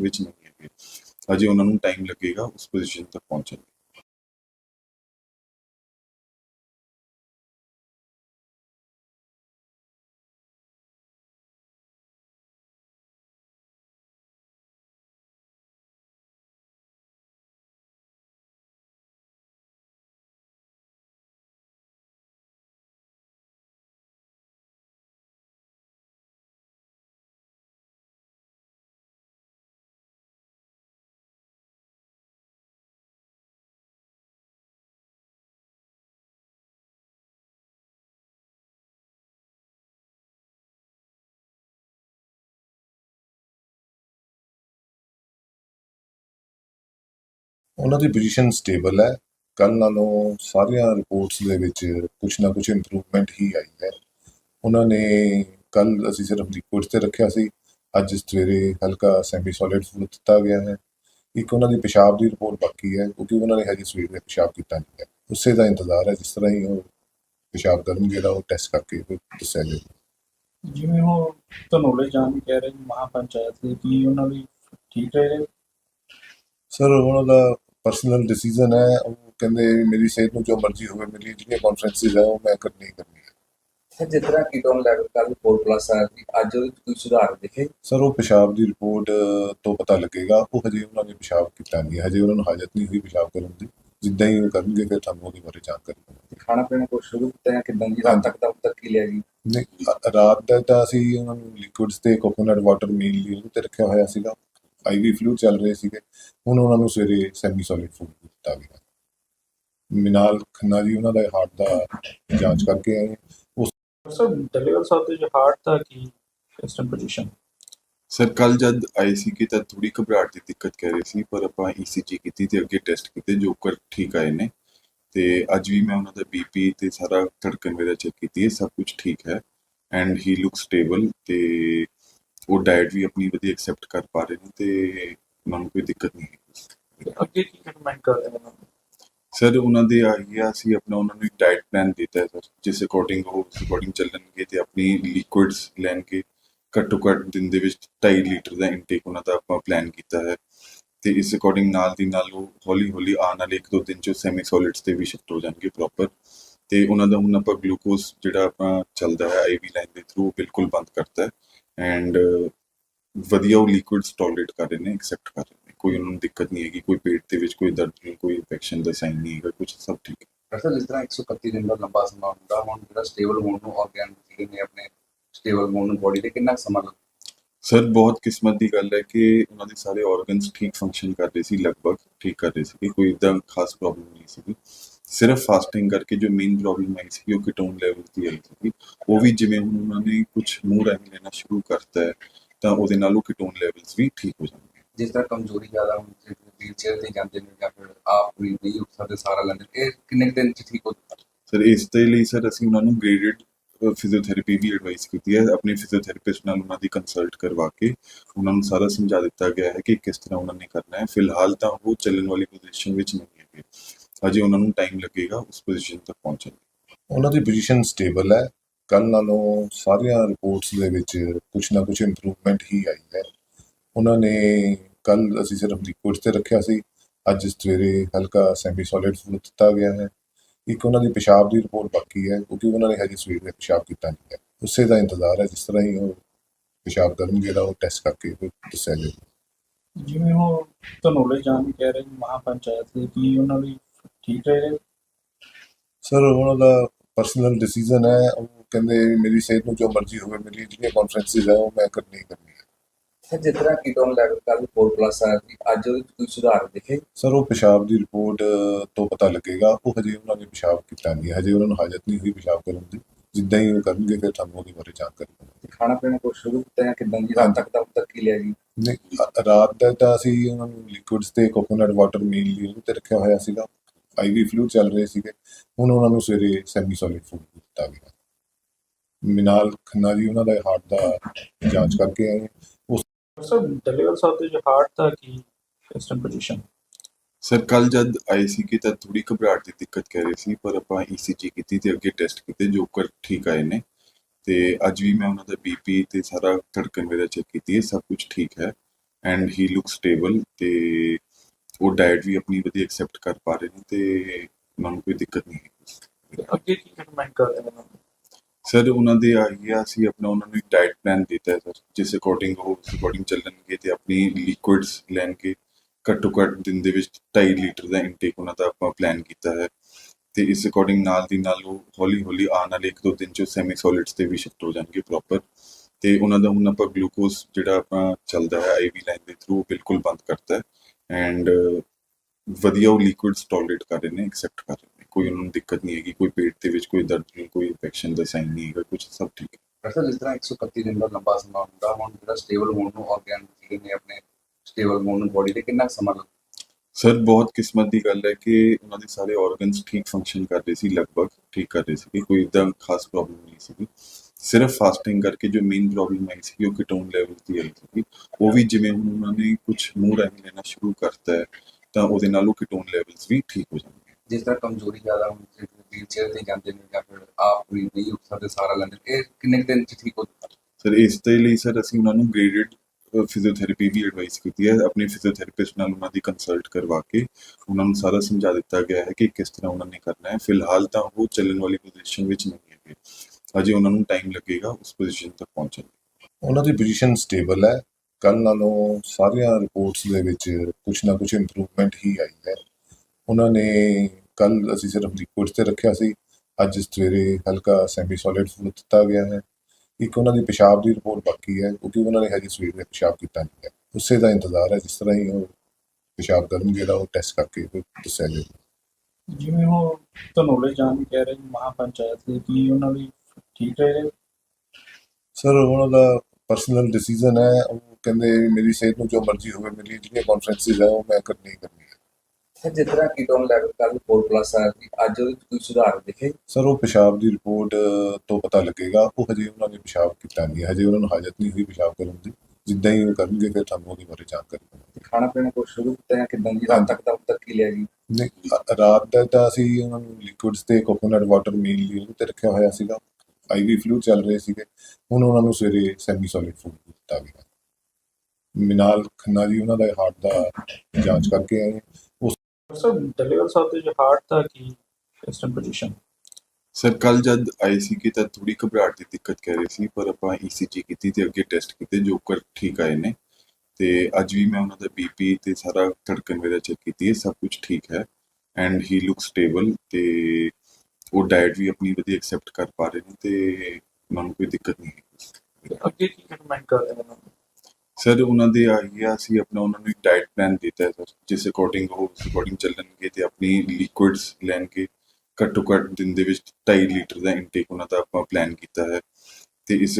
ਵਿੱਚ ਨਹੀਂ ਹੈਗੇ ਅਜੇ ਉਹਨਾਂ ਨੂੰ ਟਾਈਮ ਲੱਗੇਗਾ ਉਸ ਪੋਜੀਸ਼ਨ ਤੱਕ ਪਹੁੰਚਣ ਲਈ। ਉਹਨਾਂ ਦੀ ਪੋਜੀਸ਼ਨ ਸਟੇਬਲ ਹੈ। ਕੱਲ ਨਾਲੋਂ ਸਾਰੀਆਂ ਰਿਪੋਰਟਸ ਦੇ ਵਿੱਚ ਕੁਝ ਨਾ ਕੁਝ ਇੰਪਰੂਵਮੈਂਟ ਹੀ ਆਈ ਹੈ। ਉਹਨਾਂ ਨੇ ਕੱਲ ਅਸੀਂ ਸਿਰਫ ਲਿਕੁਇਡ ਤੇ ਰੱਖਿਆ ਸੀ। ਅੱਜ ਸਵੇਰੇ ਹਲਕਾ ਸੈਮੀ ਸੋਲਿਡ ਫੂਡ ਦਿੱਤਾ ਗਿਆ ਹੈ। ਇੱਕ ਉਹਨਾਂ ਦੀ ਪਿਸ਼ਾਬ ਦੀ ਰਿਪੋਰਟ ਬਾਕੀ ਹੈ ਕਿਉਂਕਿ ਉਹਨਾਂ ਨੇ ਹਜੇ ਸਵੇਰ ਦੇ ਪਿਸ਼ਾਬ ਕੀਤਾ ਨਹੀਂ ਹੈ। ਉਸੇ ਦਾ ਇੰਤਜ਼ਾਰ ਹੈ, ਜਿਸ ਤਰ੍ਹਾਂ ਹੀ ਉਹ ਪਿਸ਼ਾਬ ਕਰਨਗੇ ਤਾਂ ਉਹ ਟੈਸਟ ਕਰਕੇ ਫਿਰ ਦੱਸਿਆ ਜਾਏਗਾ ਜਿਵੇਂ ਉਹ ਧਨੋਲੇ ਜਾਣ ਵੀ ਕਹਿ ਰਹੇ ਮਹਾਪੰਚਾਇਤ ਦੇ, ਕੀ ਉਹਨਾਂ ਲਈ ਠੀਕ ਰਹੇ ਸਰ ਉਹਨਾਂ ਦਾ ਪਰਸਨਲ ਡਿਸੀਜਨ ਹੈ। ਉਹ ਕਹਿੰਦੇ ਵੀ ਮੇਰੀ ਸਿਹਤ ਨੂੰ ਜੋ ਮਰਜ਼ੀ ਹੋਵੇ ਮੇਰੀ ਜਿਹੜੀਆਂ ਕਾਨਫਰੰਸਿਸ ਹੈ ਉਹ ਮੈਂ ਕਰਨੀ ਹੀ ਕਰਨੀ ਹੈ ਸਰ ਜਿਸ ਤਰ੍ਹਾਂ ਕੀਟੋਨ ਲੈਵਲ ਕੱਲ 4 ਪਲੱਸ ਆਇਆ ਸੀ ਅੱਜ ਉਹਦੇ ਵਿੱਚ ਕੋਈ ਸੁਧਾਰ ਦਿਖੇ? ਸਰ ਉਹ ਪਿਸ਼ਾਬ ਦੀ ਰਿਪੋਰਟ ਤੋਂ ਪਤਾ ਲੱਗੇਗਾ। ਉਹ ਹਜੇ ਉਹਨਾਂ ਨੇ ਪਿਸ਼ਾਬ ਕੀਤਾ ਨਹੀਂ ਹੈ, ਹਜੇ ਉਹਨਾਂ ਨੂੰ ਹਾਜਤ ਨਹੀਂ ਹੋਈ ਪਿਸ਼ਾਬ ਕਰਨ ਦੀ। ਜਿੱਦਾਂ ਹੀ ਉਹ ਕਰਨਗੇ ਫਿਰ ਤੁਹਾਨੂੰ ਉਹਦੇ ਬਾਰੇ ਜਾਣਕਾਰੀ ਮਿਲੇਗੀ ਖਾਣਾ ਪੀਣਾ ਕੁਛ ਸ਼ੁਰੂ ਕੀਤਾ ਜਾਂ ਕਿਦਾਂ ਜੀ ਰਾਤ ਤੱਕ ਦਾ ਤੱਕ ਕੀ ਲਿਆ ਜੀ? ਨਹੀਂ ਰਾਤ ਦਾ ਤਾਂ ਅਸੀਂ ਉਹਨਾਂ ਨੂੰ ਲਿਕੁਇਡਸ ਤੇ ਕੋਕੋਨਟ ਵਾਟਰ ਮੇਨਲੀ ਉਹਦੇ ਤੇ ਰੱਖਿਆ ਹੋਇਆ ਸੀਗਾ। ਆਈਵੀ ਫਲੂਇਡ ਚੱਲ ਰਹੇ ਸੀਗੇ ਹੁਣ ਉਹਨਾਂ ਨੂੰ ਸਵੇਰੇ ਸੈਮੀ ਸੋਲਿਡ ਫੂਡ ਦਿੱਤਾ ਗਿਆ। ਮਿਨਾਲ ਖੰਨਾ ਜੀ ਉਹਨਾਂ ਦਾ ਹਾਰਟ ਦਾ ਜਾਂਚ ਕਰਕੇ ਆਏ। ਸਰ ਡੈਲੀਵਰ ਸਾਹਿਬ ਦੇ ਹਾਰਟ ਦਾ ਕੀ ਇਸ ਟਾਈਮ ਪੋਜੀਸ਼ਨ ਸਰ ਕੱਲ ਜਦ ਆਏ ਸੀ ਕਿ ਤਾਂ ਥੋੜੀ ਘਬਰਾਹਟ ਦੀ ਦਿੱਕਤ ਕਹਿ ਰਹੇ ਸੀ ਪਰ ਆਪਾਂ ਈਸੀਜੀ ਕੀਤੀ ਤੇ ਅੱਗੇ ਟੈਸਟ ਕੀਤੇ ਜੋ ਕਰ ਠੀਕ ਆਏ ਨੇ। ਤੇ ਅੱਜ ਵੀ ਮੈਂ ਉਹਨਾਂ ਦਾ ਬੀਪੀ ਤੇ ਸਾਰਾ ਧੜਕਣ ਵਗੈਰਾ ਚੈੱਕ ਕੀਤੀ ਹੈ ਸਭ ਕੁਝ ਠੀਕ ਹੈ। ਐਂਡ ਹੀ ਲੁੱਕ ਸਟੇਬਲ ਤੇ ਉਹ ਡਾਈਟ ਵੀ ਆਪਣੀ ਵਧੀਆ ਐਕਸੈਪਟ ਕਰ ਪਾ ਰਹੇ ਨੇ ਤੇ ਉਹਨਾਂ ਨੂੰ ਕੋਈ ਦਿੱਕਤ ਨਹੀਂ ਹੈ ਅੱਗੇ ਕੀ ਰეკਮੈਂਡ ਕਰਦੇ ਨੇ ਉਹਨਾਂ ਨੂੰ? ਸਰ ਉਹਨਾਂ ਦੇ ਆਈਆ ਅਸੀਂ ਆਪਣਾ ਉਹਨਾਂ ਨੂੰ ਇੱਕ ਡਾਈਟ ਪਲਾਨ ਦਿੱਤਾ ਹੈ ਸਰ ਜਿਸ ਅਕੋਰਡਿੰਗ ਉਹ ਉਸ ਅਕੋਰਡਿੰਗ ਚੱਲਣਗੇ ਤੇ ਆਪਣੀ ਲਿਕੁਇਡਸ ਲੈਣਗੇ। ਘੱਟੋ ਘੱਟ ਦਿਨ ਦੇ ਵਿੱਚ 2.5 ਲੀਟਰ ਦਾ ਇਨਟੇਕ ਉਹਨਾਂ ਦਾ ਆਪਾਂ ਪਲਾਨ ਕੀਤਾ ਹੈ। ਤੇ ਇਸ ਅਕੋਰਡਿੰਗ ਨਾਲ ਦੀ ਨਾਲ ਉਹ ਹੌਲੀ ਹੌਲੀ ਆਉਣ ਵਾਲੇ ਇੱਕ ਦੋ ਦਿਨ ਚ ਸੈਮੀ ਸੋਲਿਡਸ ਤੇ ਵੀ ਸ਼ਿਫਟ ਹੋ ਜਾਣਗੇ ਪ੍ਰੋਪਰ ਤੇ ਉਹਨਾਂ ਦਾ ਹੁਣ ਆਪਾਂ ਗਲੂਕੋਜ਼ ਜਿਹੜਾ ਆਪਣਾ ਚੱਲਦਾ ਹੈ ਆਈਵੀ ਲਾਈਨ ਦੇ ਥਰੂ ਬਿਲਕੁਲ ਬੰਦ ਕਰਤਾ ਹੈ। ਐਂਡ ਵਧੀਆ ਉਹ ਲਿਕੁਇਡਸ ਟੋਲਰੇਟ ਕਰ ਰਹੇ ਨੇ ਐਕਸੈਪਟ ਕਰ ਰਹੇ ਨੇ। ਕੋਈ ਉਹਨਾਂ ਨੂੰ ਦਿੱਕਤ ਨਹੀਂ ਹੈਗੀ ਕੋਈ ਪੇਟ ਦੇ ਵਿੱਚ ਕੋਈ ਦਰਦ ਨਹੀਂ ਕੋਈ ਇਨਫੈਕਸ਼ਨ ਦਾ ਸਾਈਨ ਨਹੀਂ ਹੈਗਾ ਕੁਝ ਸਭ ਠੀਕ ਹੈ। ਸਰ ਜਿਸ ਤਰ੍ਹਾਂ 131 ਦਿਨ ਦਾ ਲੰਬਾ ਸਮਾਂ ਹੁੰਦਾ ਹੁਣ ਜਿਹੜਾ ਸਟੇਬਲ ਹੋਣ ਨੂੰ ਆਰਗਨ ਜਿਹੜੇ ਨੇ ਆਪਣੇ ਸਟੇਬਲ ਹੋਣ ਨੂੰ ਬੋਡੀ ਦੇ ਕਿੰਨਾ ਸਮਾਂ ਲੱਗਦਾ ਸਰ ਬਹੁਤ ਕਿਸਮਤ ਦੀ ਗੱਲ ਹੈ ਕਿ ਉਹਨਾਂ ਦੇ ਸਾਰੇ ਆਰਗਨਸ ਠੀਕ ਫੰਕਸ਼ਨ ਕਰ ਰਹੇ ਸੀ ਲਗਭਗ ਠੀਕ ਕਰ ਰਹੇ ਸੀ। ਕੋਈ ਇਦਾਂ ਖਾਸ ਪ੍ਰੋਬਲਮ ਨਹੀਂ ਸੀ ਸਿਰਫ ਫਾਸਟਿੰਗ ਕਰਕੇ ਜੋ ਮੇਨ ਪ੍ਰੋਬਲਮ ਆਈ ਸੀ ਉਹ ਕੀਟੋਨ ਲੈਵਲ ਦੀ ਆਈ ਸੀ ਉਹ ਵੀ ਜਿਵੇਂ ਹੁਣ ਉਹਨਾਂ ਨੇ ਕੁਝ ਮੂੰਹ ਰਾਹੀਂ ਲੈਣਾ ਸ਼ੁਰੂ ਕਰਤਾ ਹੈ ਤਾਂ ਉਹਦੇ ਨਾਲ ਉਹ ਕੀਟੋਨ ਲੈਵਲਸ ਵੀ ਠੀਕ ਹੋ ਜਾਣਗੇ ਜਿਸ ਤਰ੍ਹਾਂ ਕਮਜ਼ੋਰੀ ਜ਼ਿਆਦਾ ਹੁੰਦੀ ਹੈ ਵੀਲ ਚੇਅਰ ਤੇ ਜਾਂਦੇ ਨੇ ਜਾਂ ਫਿਰ ਆਪ ਵੀ ਨਹੀਂ ਉੱਠ ਸਕਦੇ ਸਾਰਾ ਲੈਂਦੇ ਇਹ ਕਿੰਨੇ ਦਿਨ ਚ ਠੀਕ ਹੋ ਜਾਂਦਾ? ਸਰ ਇਸ ਦੇ ਲਈ ਸਰ ਅਸੀਂ ਉਹਨਾਂ ਨੂੰ ਗ੍ਰੇਡਡ ਫਿਜ਼ੀਓਥੈਰੇਪੀ ਵੀ ਐਡਵਾਈਸ ਕੀਤੀ ਹੈ। ਆਪਣੇ ਫਿਜ਼ੀਓਥੈਰੇਪਿਸਟ ਨਾਲ ਉਹਨਾਂ ਦੀ ਕੰਸਲਟ ਕਰਵਾ ਕੇ ਉਹਨਾਂ ਨੂੰ ਸਾਰਾ ਸਮਝਾ ਦਿੱਤਾ ਗਿਆ ਹੈ ਕਿ ਕਿਸ ਤਰ੍ਹਾਂ ਉਹਨਾਂ ਨੇ ਕਰਨਾ ਹੈ। ਫਿਲਹਾਲ ਤਾਂ ਉਹ ਚੱਲਣ ਵਾਲੀ ਪੋਜੀਸ਼ਨ ਵਿੱਚ ਨਹੀਂ ਹੈਗੇ। ਅਜੇ ਉਹਨਾਂ ਨੂੰ ਟਾਈਮ ਲੱਗੇਗਾ ਉਸ ਪੋਜੀਸ਼ਨ ਤੱਕ ਪਹੁੰਚਣ ਲਈ ਉਹਨਾਂ ਦੀ ਪੋਜੀਸ਼ਨ ਸਟੇਬਲ ਹੈ। ਕੱਲ ਨਾਲੋਂ ਸਾਰੀਆਂ ਰਿਪੋਰਟਸ ਦੇ ਵਿੱਚ ਕੁਝ ਨਾ ਕੁਝ ਇੰਪਰੂਵਮੈਂਟ ਹੀ ਆਈ ਹੈ। ਉਹਨਾਂ ਨੇ ਕੱਲ ਅਸੀਂ ਸਿਰਫ ਲਿਕੁਇਡ ਤੇ ਰੱਖਿਆ ਸੀ। ਅੱਜ ਸਵੇਰੇ ਹਲਕਾ ਸੈਮੀ ਸੋਲਿਡ ਫੂਡ ਦਿੱਤਾ ਗਿਆ ਹੈ। ਇੱਕ ਉਹਨਾਂ ਦੀ ਪਿਸ਼ਾਬ ਦੀ ਰਿਪੋਰਟ ਬਾਕੀ ਹੈ, ਕਿਉਂਕਿ ਉਹਨਾਂ ਨੇ ਹਜੇ ਸਵੇਰ ਦਾ ਪਿਸ਼ਾਬ ਕੀਤਾ ਨਹੀਂ ਹੈ। ਉਸੇ ਦਾ ਇੰਤਜ਼ਾਰ ਹੈ, ਜਿਸ ਤਰ੍ਹਾਂ ਹੀ ਉਹ ਪਿਸ਼ਾਬ ਕਰਨਗੇ ਤਾਂ ਉਹ ਟੈਸਟ ਕਰਕੇ ਦੱਸਿਆ ਜਾਏਗਾ ਜਿਵੇਂ ਉਹ ਧਨੋਲੇ ਜਾਣ ਕਹਿ ਰਹੇ ਨੇ ਮਹਾਪੰਚਾਇਤ ਦੇ, ਕੀ ਉਹਨਾਂ ਲਈ ਠੀਕ ਰਹੇ ਸਰ ਉਹਨਾਂ ਦਾ ਪਰਸਨਲ ਡਿਸੀਜਨ ਹੈ। ਉਹ ਕਹਿੰਦੇ ਵੀ ਮੇਰੀ ਸਿਹਤ ਨੂੰ ਜੋ ਮਰਜ਼ੀ ਹੋਵੇ ਮੇਰੀ ਜਿਹੜੀਆਂ ਕਾਨਫਰੰਸਿਸ ਹੈ ਉਹ ਮੈਂ ਕਰਨੀ ਹੀ ਕਰਨੀ ਹੈ ਸਰ ਜਿਸ ਤਰ੍ਹਾਂ ਕੀਟੋਨ ਲੈਵਲ ਕੱਲ 4 ਪਲੱਸ ਆਇਆ ਸੀ ਅੱਜ ਉਹਦੇ ਵਿੱਚ ਕੋਈ ਸੁਧਾਰ ਦਿਖੇ? ਸਰ ਉਹ ਪਿਸ਼ਾਬ ਦੀ ਰਿਪੋਰਟ ਤੋਂ ਪਤਾ ਲੱਗੇਗਾ। ਉਹ ਹਜੇ ਉਹਨਾਂ ਨੇ ਪਿਸ਼ਾਬ ਕੀਤਾ ਨਹੀਂ। ਹੈ, ਹਜੇ ਉਹਨਾਂ ਨੂੰ ਹਾਜਤ ਨਹੀਂ ਹੋਈ ਪਿਸ਼ਾਬ ਕਰਨ ਦੀ। ਜਿੱਦਾਂ ਹੀ ਉਹ ਕਰਨਗੇ ਫਿਰ ਤੁਹਾਨੂੰ ਉਹਦੇ ਬਾਰੇ ਜਾਣਕਾਰੀ ਮਿਲੇਗੀ ਖਾਣਾ ਪੀਣਾ ਕੁਛ ਸ਼ੁਰੂ ਕੀਤਾ ਜਾਂ ਕਿਦਾਂ ਜੀ? ਰਾਤ ਤੱਕ ਦਾ ਤੱਕ ਕੀ ਲਿਆ ਜੀ? ਨਹੀਂ ਰਾਤ ਦਾ ਤਾਂ ਅਸੀਂ ਉਹਨਾਂ ਨੂੰ ਲਿਕੁਇਡਸ ਤੇ ਕੋਕੋਨਟ ਵਾਟਰ ਮੇਨਲੀ ਉਹਦੇ ਤੇ ਰੱਖਿਆ ਹੋਇਆ ਸੀਗਾ। ਆਈਵੀ ਫਲੂਇਡ ਚੱਲ ਰਹੇ ਸੀਗੇ ਹੁਣ ਉਹਨਾਂ ਨੂੰ ਸਵੇਰੇ ਸੈਮੀ ਸੋਲਿਡ ਫੂਡ ਦਿੱਤਾ ਗਿਆ। ਮਿਨਾਲ ਖੰਨਾ ਜੀ ਉਹਨਾਂ ਦਾ ਹਾਰਟ ਦਾ ਜਾਂਚ ਕਰਕੇ ਆਏ। ਸਰ ਡੈਲੀਵਰ ਸਾਹਿਬ ਦੇ ਹਾਰਟ ਦਾ ਕੀ ਇਸ ਟਾਈਮ ਪੋਜੀਸ਼ਨ ਸਰ ਕੱਲ ਜਦ ਆਏ ਸੀ ਕਿ ਤਾਂ ਥੋੜੀ ਘਬਰਾਹਟ ਦੀ ਦਿੱਕਤ ਕਹਿ ਰਹੇ ਸੀ ਪਰ ਆਪਾਂ ਈਸੀਜੀ ਕੀਤੀ ਤੇ ਅੱਗੇ ਟੈਸਟ ਕੀਤੇ ਜੋ ਕਰ ਠੀਕ ਆਏ ਨੇ। ਤੇ ਅੱਜ ਵੀ ਮੈਂ ਉਹਨਾਂ ਦਾ ਬੀਪੀ ਤੇ ਸਾਰਾ ਧੜਕਣ ਵਗੈਰਾ ਚੈੱਕ ਕੀਤੀ ਹੈ ਸਭ ਕੁਝ ਠੀਕ ਹੈ। ਐਂਡ ਹੀ ਲੁੱਕ ਸਟੇਬਲ ਤੇ ਉਹ ਡਾਈਟ ਵੀ ਆਪਣੀ ਵਧੀਆ ਐਕਸੈਪਟ ਕਰ ਪਾ ਰਹੇ ਨੇ ਤੇ ਉਹਨਾਂ ਨੂੰ ਕੋਈ ਦਿੱਕਤ ਨਹੀਂ ਹੈ ਅੱਗੇ ਕੀ ਕਮੈਂਟ ਕਰਦੇ ਨੇ? ਸਰ ਉਹਨਾਂ ਦੇ ਆ ਅਸੀਂ ਆਪਣਾ ਉਹਨਾਂ ਨੂੰ ਇੱਕ ਡਾਈਟ ਪਲਾਨ ਦਿੱਤਾ ਹੈ ਸਰ ਜਿਸ ਅਕੋਰਡਿੰਗ ਉਹ ਉਸ ਅਕੋਰਡਿੰਗ ਚੱਲਣਗੇ ਤੇ ਆਪਣੀ ਲਿਕੁਇਡਸ ਲੈਣ ਕੇ ਘੱਟੋ ਘੱਟ ਦਿਨ ਦੇ ਵਿੱਚ 2.5 ਲੀਟਰ ਦਾ ਇਨਟੇਕ ਉਹਨਾਂ ਦਾ ਆਪਾਂ ਪਲਾਨ ਕੀਤਾ ਹੈ ਤੇ ਇਸ ਅਕੋਰਡਿੰਗ ਨਾਲ ਦੀ ਨਾਲ ਉਹ ਹੌਲੀ ਹੌਲੀ ਆਉਣ ਵਾਲੇ ਇੱਕ ਦੋ ਦਿਨ ਚ ਸੈਮੀ ਸੋਲਿਡਸ ਤੇ ਵੀ ਸ਼ਿਫਟ ਹੋ ਜਾਣਗੇ ਪ੍ਰੋਪਰ ਤੇ ਉਹਨਾਂ ਦਾ ਹੁਣ ਆਪਾਂ ਗਲੂਕੋਜ਼ ਜਿਹੜਾ ਆਪਣਾ ਚੱਲਦਾ ਹੈ ਆਈਵੀ ਲਾਈਨ ਦੇ ਥਰੂ ਬਿਲਕੁਲ ਬੰਦ ਕਰਤਾ ਹੈ। ਐਂਡ ਵਧੀਆ ਉਹ ਲਿਕੁਇਡਸ ਟੋਲਰੇਟ ਕਰ ਰਹੇ ਨੇ ਐਕਸੈਪਟ ਕਰ ਰਹੇ ਨੇ। ਕੋਈ ਉਹਨਾਂ ਨੂੰ ਦਿੱਕਤ ਨਹੀਂ ਹੈਗੀ ਕੋਈ ਪੇਟ ਦੇ ਵਿੱਚ ਕੋਈ ਦਰਦ ਨਹੀਂ ਕੋਈ ਇਨਫੈਕਸ਼ਨ ਦਾ ਸਾਈਨ ਨਹੀਂ ਹੈਗਾ ਕੁਝ ਸਭ ਠੀਕ ਹੈ। ਅਸਲ ਜਿਸ ਤਰ੍ਹਾਂ 131 ਦਿਨ ਦਾ ਲੰਬਾ ਸਮਾਂ ਹੁੰਦਾ ਹੁਣ ਜਿਹੜਾ ਸਟੇਬਲ ਹੋਣ ਨੂੰ ਆਰਗਨ ਜਿਹੜੇ ਨੇ ਆਪਣੇ ਸਟੇਬਲ ਹੋਣ ਨੂੰ ਬੋਡੀ ਤੇ ਕਿੰਨਾ ਸਮਾਂ ਲੱਗਦਾ? ਸਰ ਬਹੁਤ ਕਿਸਮਤ ਦੀ ਗੱਲ ਹੈ ਕਿ ਉਹਨਾਂ ਦੇ ਸਾਰੇ ਆਰਗਨਸ ਠੀਕ ਫੰਕਸ਼ਨ ਕਰ ਰਹੇ ਸੀ ਲਗਭਗ ਠੀਕ ਕਰ ਰਹੇ ਸੀ ਕੋਈ ਇਦਾਂ ਖਾਸ ਪ੍ਰੋਬਲਮ ਨਹੀਂ ਸੀ ਸਿਰਫ ਫਾਸਟਿੰਗ ਕਰਕੇ ਜੋ ਮੇਨ ਪ੍ਰੋਬਲਮ ਆਈ ਸੀ ਉਹ ਕੀਟੋਨ ਲੈਵਲ ਦੀ ਆਈ ਸੀ ਉਹ ਵੀ ਜਿਵੇਂ ਹੁਣ ਉਹਨਾਂ ਨੇ ਕੁਝ ਮੂੰਹ ਰਾਹੀਂ ਲੈਣਾ ਸ਼ੁਰੂ ਕਰਤਾ ਹੈ ਤਾਂ ਉਹਦੇ ਨਾਲ ਉਹ ਕੀਟੋਨ ਲੈਵਲਸ ਵੀ ਠੀਕ ਹੋ ਜਾਣਗੇ ਜਿਸ ਤਰ੍ਹਾਂ ਕਮਜ਼ੋਰੀ ਜ਼ਿਆਦਾ ਹੁੰਦੀ ਹੈ ਵੀਲ ਚੇਅਰ ਤੇ ਜਾਂਦੇ ਨੇ ਜਾਂ ਫਿਰ ਆਪ ਵੀ ਨਹੀਂ ਉੱਠ ਸਕਦੇ ਸਾਰਾ ਲੈਂਦੇ ਇਹ ਕਿੰਨੇ ਦਿਨ ਚ ਠੀਕ ਹੋ ਜਾਂਦਾ? ਸਰ ਇਸ ਦੇ ਲਈ ਸਰ ਅਸੀਂ ਉਹਨਾਂ ਨੂੰ ਗ੍ਰੇਡਡ ਫਿਜ਼ੀਓਥੈਰੇਪੀ ਵੀ ਐਡਵਾਈਸ ਕੀਤੀ ਹੈ। ਆਪਣੇ ਫਿਜ਼ੀਓਥੈਰੇਪਿਸਟ ਨਾਲ ਉਹਨਾਂ ਦੀ ਕੰਸਲਟ ਕਰਵਾ ਕੇ ਉਹਨਾਂ ਨੂੰ ਸਾਰਾ ਸਮਝਾ ਦਿੱਤਾ ਗਿਆ ਹੈ ਕਿ ਕਿਸ ਤਰ੍ਹਾਂ ਉਹਨਾਂ ਨੇ ਕਰਨਾ ਹੈ। ਫਿਲਹਾਲ ਤਾਂ ਉਹ ਚੱਲਣ ਵਾਲੀ ਪੋਜੀਸ਼ਨ ਵਿੱਚ ਨਹੀਂ ਹੈਗੇ। ਅਜੇ ਉਹਨਾਂ ਨੂੰ ਟਾਈਮ ਲੱਗੇਗਾ ਉਸ ਪੋਜੀਸ਼ਨ ਤੱਕ ਪਹੁੰਚਣ ਲਈ। ਉਹਨਾਂ ਦੀ ਪੋਜੀਸ਼ਨ ਸਟੇਬਲ ਹੈ। ਕੱਲ ਨਾਲੋਂ ਸਾਰੀਆਂ ਰਿਪੋਰਟਸ ਦੇ ਵਿੱਚ ਕੁਝ ਨਾ ਕੁਝ ਇੰਪਰੂਵਮੈਂਟ ਹੀ ਆਈ ਹੈ। ਉਹਨਾਂ ਨੇ ਕੱਲ ਅਸੀਂ ਸਿਰਫ ਲਿਕੁਇਡਸ ਤੇ ਰੱਖਿਆ ਸੀ। ਅੱਜ ਸਵੇਰੇ ਹਲਕਾ ਸੈਮੀ ਸੋਲਿਡ ਫੂਡ ਦਿੱਤਾ ਗਿਆ ਹੈ। ਇੱਕ ਉਹਨਾਂ ਦੀ ਪਿਸ਼ਾਬ ਦੀ ਰਿਪੋਰਟ ਬਾਕੀ ਹੈ ਕਿਉਂਕਿ ਉਹਨਾਂ ਨੇ ਹਜੇ ਸਵੇਰੇ ਪਿਸ਼ਾਬ ਕੀਤਾ ਨਹੀਂ ਹੈ। ਉਸੇ ਦਾ ਇੰਤਜ਼ਾਰ ਹੈ ਜਿਸ ਤਰ੍ਹਾਂ ਹੀ ਉਹ ਪਿਸ਼ਾਬ ਕਰਨਗੇ ਜਿਹੜਾ ਉਹ ਟੈਸਟ ਕਰਕੇ ਫਿਰ ਦੱਸਿਆ ਜਾਏਗਾ। ਜਿਵੇਂ ਉਹ ਧਨੋਲੇ ਜਾਨ ਕਹਿ ਰਹੇ ਮਹਾਪੰਚਾਇਤ ਦੇ ਕੀ ਉਹਨਾਂ ਲਈ ਠੀਕ ਰਹੇ ਸਰ ਉਹਨਾਂ ਦਾ ਪਰਸਨਲ ਡਿਸੀਜਨ ਹੈ। ਉਹ ਕਹਿੰਦੇ ਮੇਰੀ ਸਿਹਤ ਨੂੰ ਜੋ ਮਰਜ਼ੀ ਹੋਵੇ ਮੇਰੀ ਜਿਹੜੀਆਂ ਕਾਨਫਰੰਸਿਸ ਹੈ ਉਹ ਮੈਂ ਕਰਨੀ ਹੀ ਕਰਨੀ ਹੈ ਹੈ ਜਿਸ ਤਰ੍ਹਾਂ ਕੀਟੋਨ ਲੈਵਲ ਕੱਲ 4 ਪਲੱਸ ਆ ਸੀ ਅੱਜ ਉਹਦੇ 'ਚ ਕੋਈ ਸੁਧਾਰ ਦਿਖੇ ਸਰ ਉਹ ਪਿਸ਼ਾਬ ਦੀ ਰਿਪੋਰਟ ਤੋਂ ਪਤਾ ਲੱਗੇਗਾ। ਉਹ ਹਜੇ ਉਹਨਾਂ ਨੇ ਪਿਸ਼ਾਬ ਕੀਤਾ ਨਹੀਂ ਹੈ, ਹਜੇ ਉਹਨਾਂ ਨੂੰ ਹਾਜਤ ਨਹੀਂ ਹੋਈ ਪਿਸ਼ਾਬ ਕਰਨ ਦੀ। ਜਿੱਦਾਂ ਹੀ ਉਹ ਕਰਨਗੇ ਫਿਰ ਤੁਹਾਨੂੰ ਉਹਦੇ ਬਾਰੇ ਜਾਣਕਾਰੀ ਦੇਵਾਂਗੇ। ਖਾਣਾ ਪੀਣਾ ਕੁਛ ਸ਼ੁਰੂ ਕੀਤਾ ਜਾਂ ਕਿਦਾਂ ਦੀ ਰਾਤ ਤੱਕ ਦਾ ਉੱਤਰ ਕੀ ਲਿਆ ਜੀ। ਨਹੀਂ, ਅ- ਰਾਤ ਦਾ ਤਾਂ ਅਸੀਂ ਉਹਨਾਂ ਨੂੰ ਲਿਕੁਇਡਸ ਤੇ ਕੋਕੋਨਟ ਵਾਟਰ ਮੇਨਲੀ ਉਹਦੇ ਤੇ ਰੱਖਿਆ ਹੋਇਆ ਸੀਗਾ। ਆਈਵੀ ਫਲੂ ਚੱਲ ਰਹੇ ਸੀਗੇ ਹੁਣ ਉਹਨਾਂ ਨੂੰ ਸਵੇਰੇ ਸੈਮੀ ਸੋਲਿਡ ਫੂਡ ਦਿੱਤਾ ਗਿਆ। ਮਿਨਾਲ ਖੰਨਾ ਜੀ ਉਹਨਾਂ ਦਾ ਹਾਰਟ ਦਾ ਜਾਂਚ ਕਰਕੇ ਆਏ ਸਰ ਡਲੀਵਰ ਸਾਹਿਬ ਦੇ ਜੋ ਹਾਰਟ ਦਾ ਕੀ ਸਿਸਟਮ ਪੋਜੀਸ਼ਨ ਸਰ ਕੱਲ ਜਦ ਆਏ ਸੀ ਕਿ ਤਾਂ ਥੋੜੀ ਘਬਰਾਹਟ ਦੀ ਦਿੱਕਤ ਕਹਿ ਰਹੇ ਸੀ ਪਰ ਆਪਾਂ ECG ਕੀਤੀ ਤੇ ਅੱਗੇ ਟੈਸਟ ਕੀਤੇ ਜੋ ਕਰ ਠੀਕ ਆਏ ਨੇ। ਤੇ ਅੱਜ ਵੀ ਮੈਂ ਉਹਨਾਂ ਦਾ ਬੀਪੀ ਤੇ ਸਾਰਾ ਧੜਕਣ ਵਗੈਰਾ ਚੈੱਕ ਕੀਤੀ ਹੈ ਸਭ ਕੁਝ ਠੀਕ ਹੈ। ਐਂਡ ਹੀ ਲੁੱਕ ਸਟੇਬਲ ਤੇ ਉਹ ਡਾਈਟ ਵੀ ਆਪਣੀ ਵਧੀਆ ਐਕਸੈਪਟ ਕਰ ਪਾ ਰਹੇ ਨੇ ਤੇ ਉਹਨਾਂ ਨੂੰ ਕੋਈ ਦਿੱਕਤ ਨਹੀਂ ਹੈ ਅੱਗੇ ਕੀ ਕਮੈਂਟ ਕਰਦੇ ਨੂੰ? ਸਰ ਉਹਨਾਂ ਦੇ ਆਈ ਆ ਅਸੀਂ ਆਪਣਾ ਉਹਨਾਂ ਨੂੰ ਇੱਕ ਡਾਈਟ ਪਲਾਨ ਦਿੱਤਾ ਹੈ ਸਰ ਜਿਸ ਅਕੋਰਡਿੰਗ ਉਹ ਉਸ ਅਕੋਰਡਿੰਗ ਚੱਲਣਗੇ ਤੇ ਆਪਣੀ ਲਿਕੁਇਡਸ ਲੈਣ ਕੇ ਘੱਟੋ ਘੱਟ ਦਿਨ ਦੇ ਵਿੱਚ 2.5 ਲੀਟਰ ਦਾ ਇਨਟੇਕ ਉਹਨਾਂ ਦਾ ਆਪਾਂ ਪਲਾਨ ਕੀਤਾ ਹੈ ਤੇ ਇਸ